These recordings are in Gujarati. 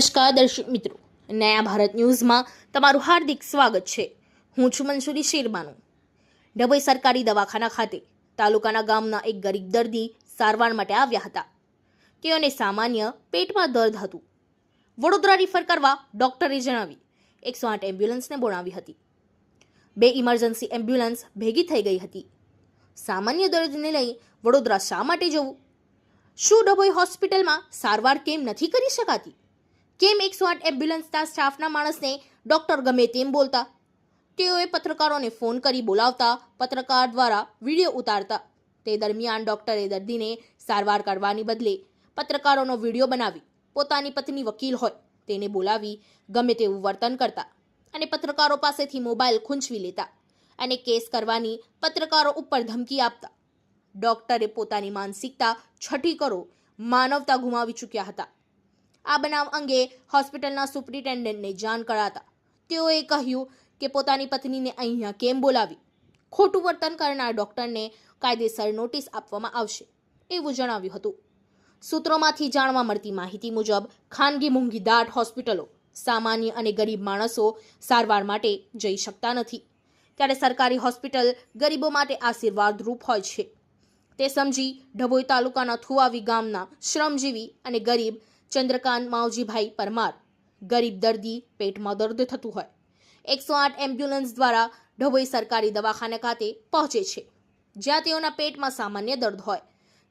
નમસ્કાર દર્શક મિત્રો. નયા ભારત ન્યૂઝમાં તમારું હાર્દિક સ્વાગત છે. હું છું મંસુરી શેરબાનુ. ડભોઈ સરકારી દવાખાના ખાતે તાલુકાના ગામના એક ગરીબ દર્દી સારવાર માટે આવ્યા હતા. તેઓને સામાન્ય પેટમાં દર્દ હતું. વડોદરા રિફર કરવા ડૉક્ટરે જણાવી, એકસો આઠ એમ્બ્યુલન્સને બોલાવી હતી. બે ઇમરજન્સી એમ્બ્યુલન્સ ભેગી થઈ ગઈ હતી. સામાન્ય દર્દને લઈ વડોદરા શા માટે જવું? શું ડભોઈ હોસ્પિટલમાં સારવાર કેમ નથી કરી શકાતી? કેમ એકસો આઠ એમ્બ્યુલન્સના સ્ટાફના માણસને ડૉક્ટર ગમે તેમ બોલતા? તેઓએ પત્રકારોને ફોન કરી બોલાવતા, પત્રકાર દ્વારા વીડિયો ઉતારતા. તે દરમિયાન ડૉક્ટરે દર્દીને સારવાર કરવાની બદલે પત્રકારોનો વીડિયો બનાવી. પોતાની પત્ની વકીલ હોય, તેને બોલાવી ગમે તેવું વર્તન કરતા અને પત્રકારો પાસેથી મોબાઈલ ખૂંચવી લેતા અને કેસ કરવાની પત્રકારો ઉપર ધમકી આપતા. ડૉક્ટરે પોતાની માનસિકતા છઠ્ઠી કરો માનવતા ગુમાવી ચૂક્યા હતા. આ બનાવ અંગે હોસ્પિટલના સુપ્રિન્ટેન્ડન્ટને જાણ કરાતા તેઓએ કહ્યું કે પોતાની પત્નીને અહીંયા કેમ બોલાવી? ખોટું વર્તન કરનાર ડોક્ટરને કાયદેસર નોટિસ આપવામાં આવશે એવું જણાવ્યું હતું. સૂત્રોમાંથી જાણવા મળતી માહિતી મુજબ, ખાનગી મોંઘીદાટ હોસ્પિટલો સામાન્ય અને ગરીબ માણસો સારવાર માટે જઈ શકતા નથી. ત્યારે સરકારી હોસ્પિટલ ગરીબો માટે આશીર્વાદરૂપ હોય છે. તે સમજી ડભોઈ તાલુકાના થુવાવી ગામના શ્રમજીવી અને ગરીબ ચંદ્રકાંત માવજીભાઈ પરમાર. ગરીબ દર્દી, પેટમાં દર્દ થતું હોય. એકસો આઠ એમ્બ્યુલન્સ દ્વારા ઢવોઈ સરકારી દવાખાના ખાતે પહોંચે છે. જ્યાં તેઓના પેટમાં સામાન્ય દર્દ હોય,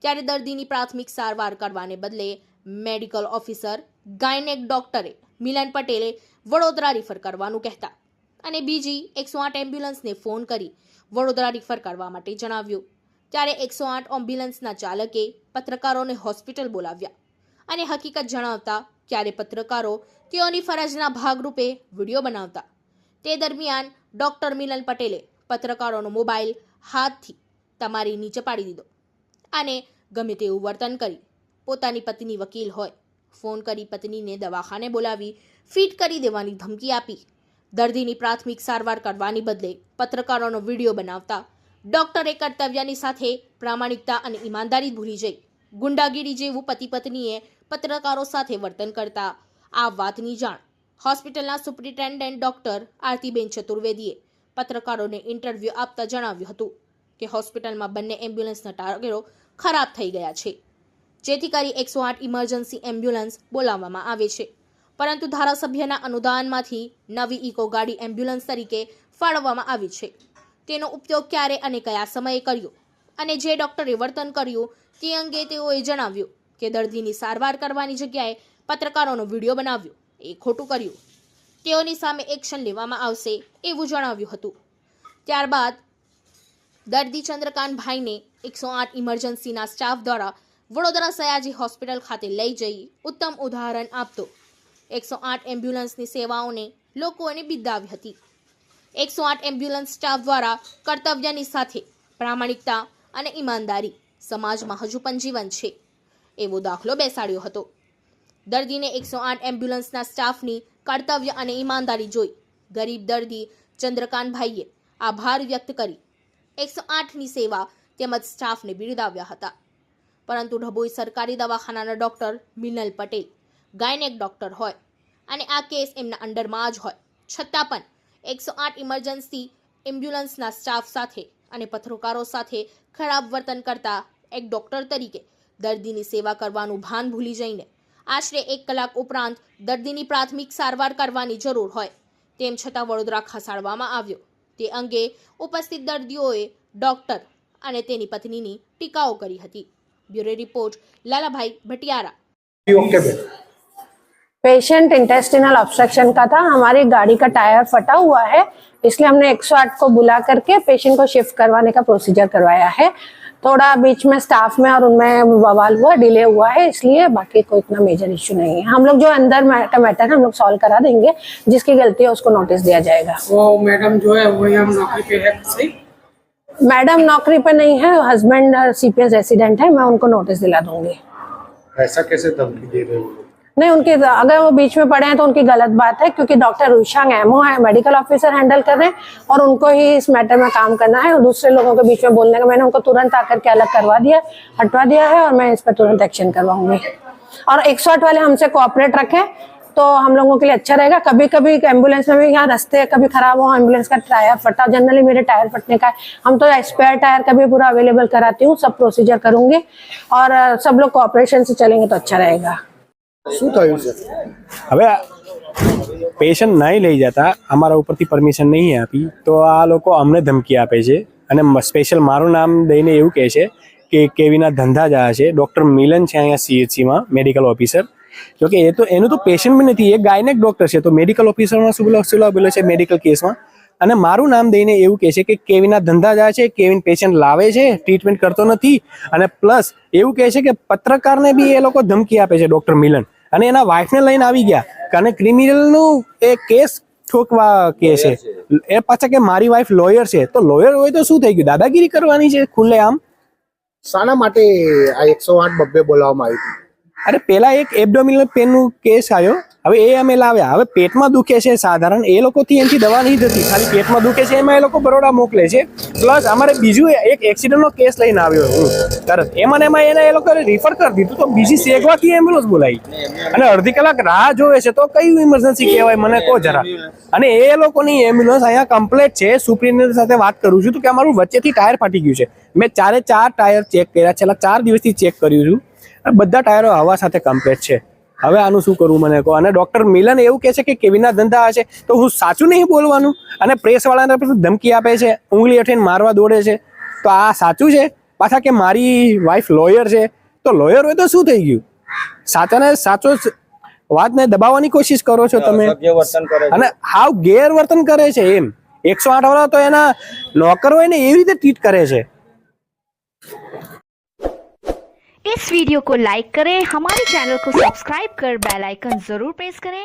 ત્યારે દર્દીની પ્રાથમિક સારવાર કરવાને બદલે મેડિકલ ઓફિસર, ગાયનેક ડોક્ટરે મિલન પટેલે વડોદરા રિફર કરવાનું કહેતા. અને બીજી એકસો આઠ એમ્બ્યુલન્સને ફોન કરી વડોદરા રિફર કરવા માટે જણાવ્યું. ત્યારે એકસો આઠ એમ્બ્યુલન્સના ચાલકે પત્રકારોને હોસ્પિટલ બોલાવ્યા. અને હકીકત જણાવતા ત્યારે પત્રકારો તેઓની ફરજના ભાગરૂપે વીડિયો બનાવતા. તે દરમિયાન ડોક્ટર મિલન પટેલે પત્રકારોનો મોબાઈલ હાથથી તમારી નીચે પાડી દીધો અને ગમે તેવું વર્તન કરી પોતાની પત્ની વકીલ હોય, ફોન કરી પત્નીને દવાખાને બોલાવી, ફિટ કરી દેવાની ધમકી આપી. દર્દીની પ્રાથમિક સારવાર કરવાની બદલે પત્રકારોનો વીડિયો બનાવતા ડોક્ટરે કર્તવ્યની સાથે પ્રામાણિકતા અને ઈમાનદારી ભૂલી જઈ. ગુંડાગીરી જેવું પતિ પત્નીએ પત્રકારો સાથે વર્તન કરતા. આ વાતની જાણ હોસ્પિટલના સુપ્રિન્ટેન્ડન્ટ ડોક્ટર આરતીબેન ચતુર્વેદીએ પત્રકારોને ઇન્ટરવ્યૂ આપતા જણાવ્યું હતું કે હોસ્પિટલમાં બંને એમ્બ્યુલન્સના ટાર્ગેટો ખરાબ થઈ ગયા છે. જેથી કરી એકસો આઠ ઇમરજન્સી એમ્બ્યુલન્સ બોલાવવામાં આવે છે. પરંતુ ધારાસભ્યના અનુદાનમાંથી નવી ઇકો ગાડી એમ્બ્યુલન્સ તરીકે ફાળવવામાં આવી છે. તેનો ઉપયોગ ક્યારે અને કયા સમયે કર્યો? અને જે ડોક્ટરે વર્તન કર્યું તે અંગે તેઓએ જણાવ્યું કે દર્દીની સારવાર કરવાની જગ્યાએ પત્રકારોનો વીડિયો બનાવ્યો. એ ખોટું કર્યું. તેઓની સામે એક્શન લેવામાં આવશે એવું જણાવ્યું હતું. ત્યારબાદ દર્દી ચંદ્રકાંતભાઈને એકસો આઠ ઇમરજન્સીના સ્ટાફ દ્વારા વડોદરા સયાજી હોસ્પિટલ ખાતે લઈ જઈ ઉત્તમ ઉદાહરણ આપતો. એકસો આઠ એમ્બ્યુલન્સની સેવાઓને લોકોને બિરદાવી હતી. એકસો આઠ એમ્બ્યુલન્સ સ્ટાફ દ્વારા કર્તવ્યની સાથે પ્રામાણિકતા અને ઈમાનદારી સમાજમાં હજુ પણ જીવન છે. એવો દાખલો બેસાડ્યો હતો. દર્દીને એકસો આઠ એમ્બ્યુલન્સના સ્ટાફની કર્તવ્ય અને ઈમાનદારી જોઈ ગરીબ દર્દી ચંદ્રકાંતભાઈએ આભાર વ્યક્ત કરી. એકસો આઠની સેવા તેમજ સ્ટાફને બિરદાવ્યા હતા. પરંતુ ડભોઈ સરકારી દવાખાનાના doctor Minal Patel gynaec doctor હોય અને આ કેસ એમના અંડરમાં જ હોય. છતાં પણ એકસો આઠ ઇમરજન્સી એમ્બ્યુલન્સના સ્ટાફ સાથે અને પત્રકારો સાથે ખરાબ વર્તન કરતા એક ડૉક્ટર તરીકે દર્દીની સેવા કરવાનું ભાન ભૂલી જઈને આશરે એક કલાક ઉપરાંત દર્દીની પ્રાથમિક સારવાર કરવાની જરૂર હોય તેમ છતાં વડોદરા ખસાડવામાં આવ્યો તે અંગે ઉપસ્થિત દર્દીઓએ ડૉક્ટર અને તેની પત્નીની ટીકાઓ કરી હતી bureau report Lalabhai Bhatiyara okay बेटा पेशेंट इंटेस्टिनल ऑब्स्ट्रक्शन का था हमारी गाड़ी का टायर फटा हुआ है इसलिए हमने 108 को बुला करके पेशेंट को शिफ्ट करवाने का प्रोसीजर करवाया है थोड़ा बीच में स्टाफ में और उनमें बवाल हुआ डिले हुआ है इसलिए बाकी कोई इतना मेजर इश्यू नहीं है। हम लोग जो अंदर मैटर मैटर है हम लोग सॉल्व करा देंगे। जिसकी गलती है उसको नोटिस दिया जाएगा। वो मैडम जो है वही हम नौकरी पे है सही? मैडम नौकरी पे नहीं है हस्बैंड सीपीएस रेसिडेंट है मैं उनको नोटिस दिला दूँगी। ऐसा कैसे धमकी दे रहे हो? नहीं, उनके अगर वो बीच में पड़े हैं तो उनकी गलत बात है, क्योंकि डॉक्टर रुशांग एमओ है, मेडिकल ऑफिसर हैंडल कर रहे हैं और उनको ही इस मैटर में काम करना है और दूसरे लोगों के बीच में बोलने का मैंने उनको तुरंत आकर के अलग करवा दिया, हटवा दिया है और मैं इस पर तुरंत एक्शन करवाऊँगी। और 108 वाले हमसे कोऑपरेट रखें तो हम लोगों के लिए अच्छा रहेगा। कभी कभी एंबुलेंस में भी यहाँ रास्ते कभी खराब हो एंबुलेंस का टायर फटा जनरली मेरे टायर फटने का है। हम तो स्पेयर टायर का भी पूरा अवेलेबल कराती हूँ, सब प्रोसीजर करूँगी और, सब लोग कोऑपरेशन से चलेंगे तो अच्छा रहेगा। શું થયું છે? હવે પેશન્ટ નહીં લઈ જતા, અમારા ઉપરથી પરમિશન નહીં આપી, તો આ લોકો અમને ધમકી આપે છે. અને સ્પેશિયલ મારું નામ દઈને એવું કહે છે કે કેવીના ધંધા જ છે. ડૉક્ટર મિલન છે અહીંયા સીએચસીમાં મેડિકલ ઓફિસર જોકે એ તો, એનું તો પેશન્ટ બી નથી, એ ગાયનેક ડૉક્ટર છે. તો મેડિકલ ઓફિસરમાં શું બોલો શું બોલો છે મેડિકલ કેસમાં અને મારું નામ દઈને એવું કહે છે કે કેવીના ધંધા જાય છે, કેવિન પેશન્ટ લાવે છે ટ્રીટમેન્ટ કરતો નથી. અને પ્લસ એવું કહે છે કે પત્રકારને બી એ લોકો ધમકી આપે છે ડૉક્ટર મિલન. અને એના વાઇફને લઈને આવી ગયા. કારણ ક્રિમિનલનું એ કેસ ઠોકવા કે છે. એ પાછા કે મારી વાઈફ લોયર છે. તો લોયર હોય તો શું થઈ ગયું? દાદાગીરી કરવાની છે ખુલ્લે આમ? શાના માટે આ એકસો આઠ બબ્બે બોલાવવામાં આવી અરે પેલા એક એબડોમિનલ પેનનું કેસ આવ્યો. હવે એ અમે લાવ્યા. હવે પેટમાં દુખે છે સાધારણ. એ લોકોથી એનાથી દવા નહીં થતી ખાલી પેટમાં દુખે છે એમાં એ લોકો બરોડા મોકલે છે. પ્લસ અમારે બીજું એક એક્સિડન્ટનો કેસ લઈને આવ્યો હું. તરત. એમાં એમાં એને એ લોકોએ રિફર કરી દીધું તો બીજી સેગવાથી એમ્બ્યુલન્સ બોલાવી. અને અડધી કલાક રાહ જોવે છે તો કયું ઇમરજન્સી કહેવાય મને કહો જરા. અને એ લોકોની એમ્બ્યુલન્સ અહીંયા કમ્પ્લેટ છે. સુપ્રિન્ટેન્ડન્ટ સાથે વાત કરું છું તો કે અમારું વચ્ચેથી ટાયર ફાટી ગયું છે. મેં ચારે ચાર ટાયર ચેક કર્યા. છેલ્લા ચાર દિવસથી ચેક કર્યું છું. અને બધા ટાયરો હવા સાથે કમ્પ્લેટ છે. હવે આનું શું કરવું મને કહો? અને ડોક્ટર મિલન એવું કહે છે કે કેવીના ધંધા હશે તો હું સાચું નહીં બોલવાનું? અને પ્રેસવાળાને ધમકી આપે છે. ઉંગલી અઠીને મારવા દોડે છે. તો આ સાચું છે? પાછા કે મારી વાઈફ લોયર છે તો લોયર હોય તો શું થઈ ગયું સાચાને સાચો જ વાતને દબાવવાની કોશિશ કરો છો તમે અને હાવ ગેરવર્તન કરે છે એમ એકસો આઠ વાળા તો એના નોકર હોય ને એવી રીતે ટ્રીટ કરે છે इस वीडियो को लाइक करें हमारे चैनल को सब्सक्राइब कर बेल आइकन जरूर प्रेस करें